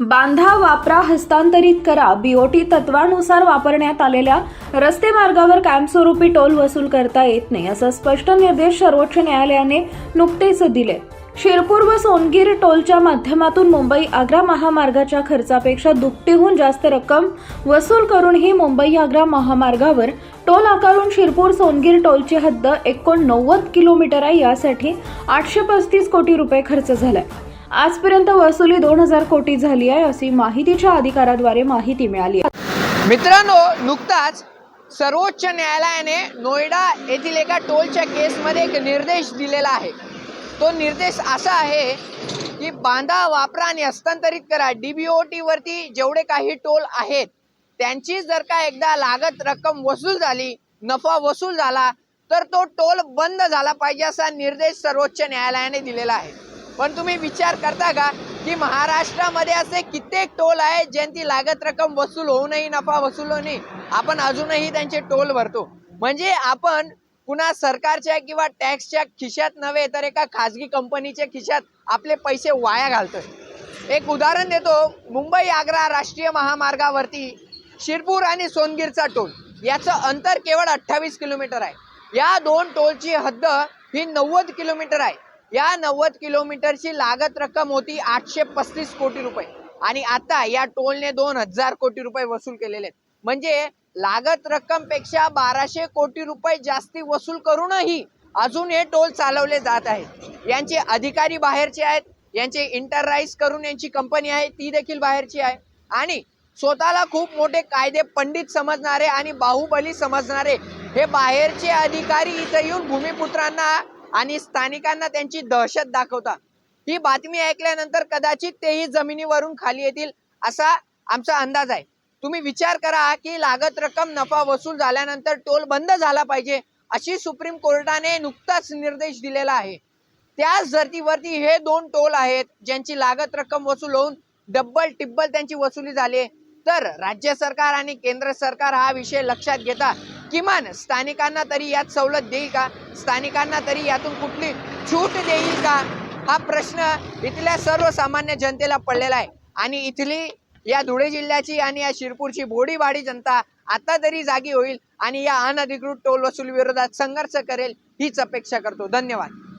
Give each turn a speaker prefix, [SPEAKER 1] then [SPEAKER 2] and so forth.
[SPEAKER 1] बांधा वापरा हस्तांतरित करा बीओटी तत्वानुसार वापरण्यात आलेल्या रस्ते मार्गावर कायमस्वरूपी टोल वसूल करता येत नाही असं स्पष्ट निर्देश सर्वोच्च न्यायालयाने नुकतेच दिले. शिरपूर व सोनगीर टोलच्या माध्यमातून मुंबई आग्रा महामार्गाच्या खर्चापेक्षा दुपटीहून जास्त रक्कम वसूल करूनही मुंबई आग्रा महामार्गावर टोल आकारून शिरपूर सोनगीर टोलची हद्द एकोणनव्वद किलोमीटर आहे यासाठी आठशे पस्तीस कोटी रुपये खर्च झालाय. आजपर्यंत वसुली दोन हजार कोटी झाली आहे अशी माहितीच्या अधिकाराद्वारे माहिती मिळाली आहे.
[SPEAKER 2] मित्रांनो नुकताच सर्वोच्च न्यायालयाने नोएडा येथील एका टोलच्या केसमध्ये एक निर्देश दिलेला आहे. तो निर्देश असा आहे की बांधा वापरा आणि हस्तांतरित करा. डीबीओटी वरती जेवढे काही टोल आहेत त्यांची जर का एकदा लागत रक्कम वसूल झाली नफा वसूल झाला तर तो टोल बंद झाला पाहिजे असा निर्देश सर्वोच्च न्यायालयाने दिलेला आहे. पण तुम्ही विचार करता का की महाराष्ट्रामध्ये असे कित्येक टोल आहेत ज्यांची लागत रक्कम वसूल होऊनही नफा वसूल होऊनही आपण अजूनही त्यांचे टोल भरतो. म्हणजे आपण पुन्हा सरकारच्या किंवा टॅक्सच्या खिशात नव्हे तर एका खाजगी कंपनीच्या खिशात आपले पैसे वाया घालतोय. एक उदाहरण देतो. मुंबई आग्रा राष्ट्रीय महामार्गावरती शिरपूर आणि सोनगीरचा टोल. याचं अंतर केवळ अठ्ठावीस किलोमीटर आहे. या दोन टोलची हद्द ही नव्वद किलोमीटर आहे. या नव्वद किलोमीटरची लागत रक्कम होती आठशे पस्तीस कोटी रुपये. आणि आता या टोलने दोन हजार कोटी रुपये वसूल केलेले आहेत. म्हणजे लागत रक्कमपेक्षा बाराशे कोटी रुपये जास्ती वसूल करूनही अजून हे टोल चालवले जात आहेत. यांचे अधिकारी बाहेरचे आहेत. यांचे इंटरराईज करून यांची कंपनी आहे. ती देखील बाहेरची आहे. आणि स्वतःला खूप मोठे कायदे पंडित समजणारे आणि बाहुबली समजणारे हे बाहेरचे अधिकारी इथं येऊन भूमिपुत्रांना आणि स्थानिकांना त्यांची दहशत दाखवतात ही बातमी ऐकल्यानंतर कदाचित तेही जमिनीवरून खाली येतील असा आमचा अंदाज आहे. तुम्ही विचार करा की लागत रक्कम नफा वसूल झाल्यानंतर टोल बंद झाला पाहिजे अशी सुप्रीम कोर्टाने नुकताच निर्देश दिलेला आहे. त्याच धर्तीवरती हे दोन टोल आहेत ज्यांची लागत रक्कम वसूल होऊन डब्बल टिब्बल त्यांची वसुली झाली आहे. तर राज्य सरकार आणि केंद्र सरकार हा विषय लक्षात घेता किमान स्थानिकांना तरी यात सवलत देईल का? स्थानिकांना तरी यातून कुठली छूट देईल का? हा प्रश्न इथल्या सर्वसामान्य जनतेला पडलेला आहे. आणि इथली या धुळे जिल्ह्याची आणि या शिरपूरची भोडीवाडी जनता आता तरी जागी होईल आणि या अनधिकृत टोल वसुली विरोधात संघर्ष करेल हीच अपेक्षा करतो. धन्यवाद.